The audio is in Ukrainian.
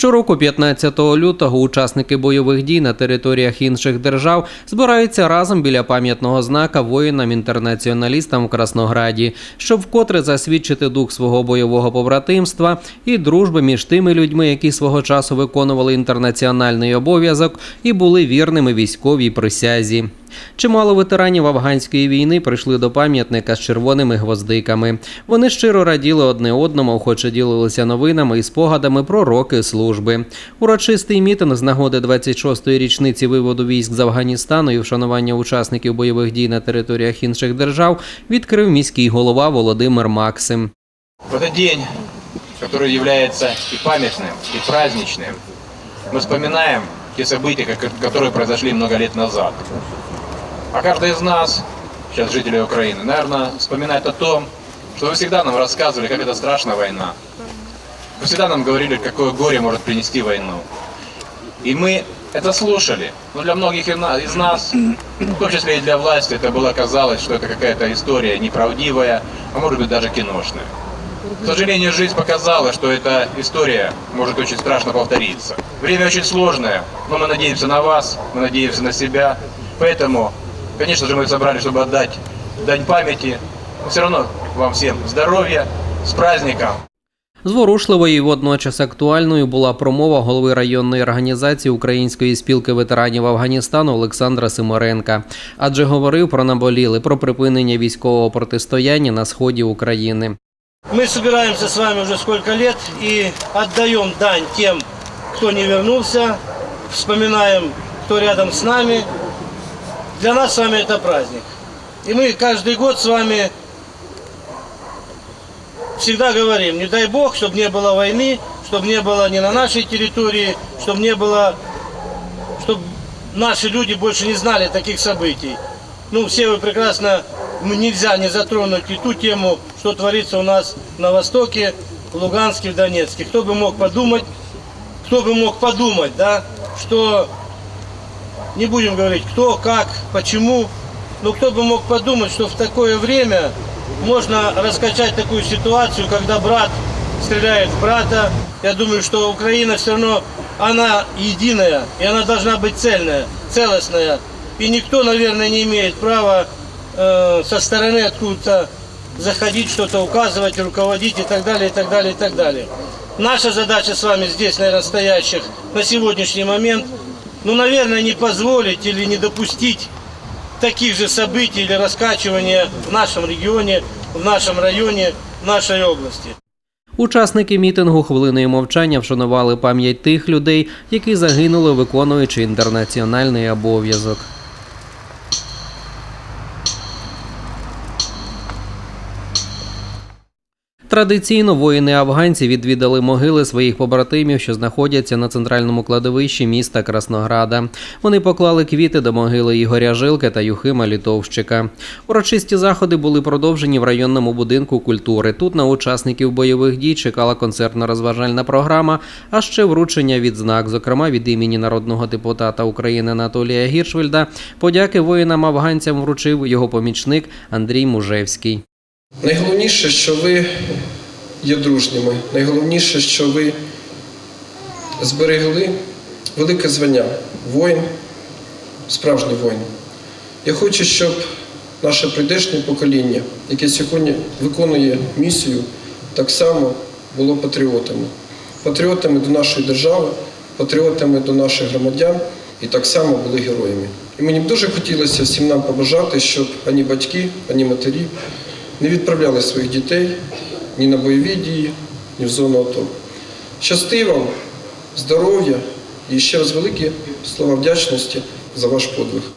Щороку, 15 лютого, учасники бойових дій на територіях інших держав збираються разом біля пам'ятного знака воїнам-інтернаціоналістам в Краснограді, щоб вкотре засвідчити дух свого бойового побратимства і дружби між тими людьми, які свого часу виконували інтернаціональний обов'язок і були вірними військовій присязі. Чимало ветеранів афганської війни прийшли до пам'ятника з червоними гвоздиками. Вони щиро раділи одне одному, охоче ділилися новинами і спогадами про роки служби. Урочистий мітинг з нагоди 26-ї річниці виводу військ з Афганістану і вшанування учасників бойових дій на територіях інших держав відкрив міський голова Володимир Максим. В этот день, который является и памятным, и праздничным, мы вспоминаем те события, как- которые произошли много лет назад. А каждый из нас, сейчас жителей Украины, наверное, вспоминает о том, что вы всегда нам рассказывали, как это страшна война. Вы всегда нам говорили, какое горе может принести войну. И мы это слушали. Но для многих из нас, в том числе и для власти, это было казалось, что это какая-то история неправдивая, а может быть даже киношная. К сожалению, жизнь показала, что эта история может очень страшно повториться. Время очень сложное, но мы надеемся на вас, мы надеемся на себя. Поэтому, конечно же, мы собрались, чтобы отдать дань памяти. Но все равно вам всем здоровья, с праздником! Зворушливою і водночас актуальною була промова голови районної організації Української спілки ветеранів Афганістану Олександра Симоренка, адже говорив про наболіли про припинення військового протистояння на сході України. Мы собираемся с вами уже сколько лет и отдаем дань тем, кто не вернулся, вспоминаем, кто рядом с нами. Для нас с вами это праздник. И мы каждый год с вами всегда говорим, не дай Бог, чтобы не было войны, чтобы не было ни на нашей территории, чтобы не было, чтобы наши люди больше не знали таких событий. Ну, все вы прекрасно, нельзя не затронуть и ту тему, что творится у нас на Востоке, в Луганске, в Донецке. Кто бы мог подумать, кто бы мог подумать, да, что не будем говорить кто, как, почему, но кто бы мог подумать, что в такое время можно раскачать такую ситуацию, когда брат стреляет в брата. Я думаю, что Украина все равно, она единая, и она должна быть цельная, целостная. И никто, наверное, не имеет права э, со стороны откуда-то заходить, что-то указывать, руководить и так далее, и так далее, и так далее. Наша задача с вами здесь, наверное, стоящих на сегодняшний момент, ну, наверное, не позволить или не допустить таких же событий или раскачивания в нашем регионе, в нашем районе, в нашей области. Учасники мітингу хвилиною мовчання вшанували пам'ять тих людей, які загинули, виконуючи інтернаціональний обов'язок. Традиційно воїни афганці відвідали могили своїх побратимів, що знаходяться на центральному кладовищі міста Краснограда. Вони поклали квіти до могили Ігоря Жилки та Юхима Літовщика. Урочисті заходи були продовжені в районному будинку культури. Тут на учасників бойових дій чекала концертно-розважальна програма, а ще вручення відзнак, зокрема від імені народного депутата України Анатолія Гіршвельда. Подяки воїнам афганцям вручив його помічник Андрій Мужевський. Найголовніше, що ви є дружніми. Найголовніше, що ви зберегли велике звання воїн, справжній воїн. Я хочу, щоб наше прийдешнє покоління, яке сьогодні виконує місію, так само було патріотами. Патріотами до нашої держави, патріотами до наших громадян і так само були героями. І мені б дуже хотілося всім нам побажати, щоб ані батьки, ані матері не відправляли своїх дітей ні на бойові дії, ні в зону АТО. Щасти вам, здоров'я і ще раз великі слова вдячності за ваш подвиг.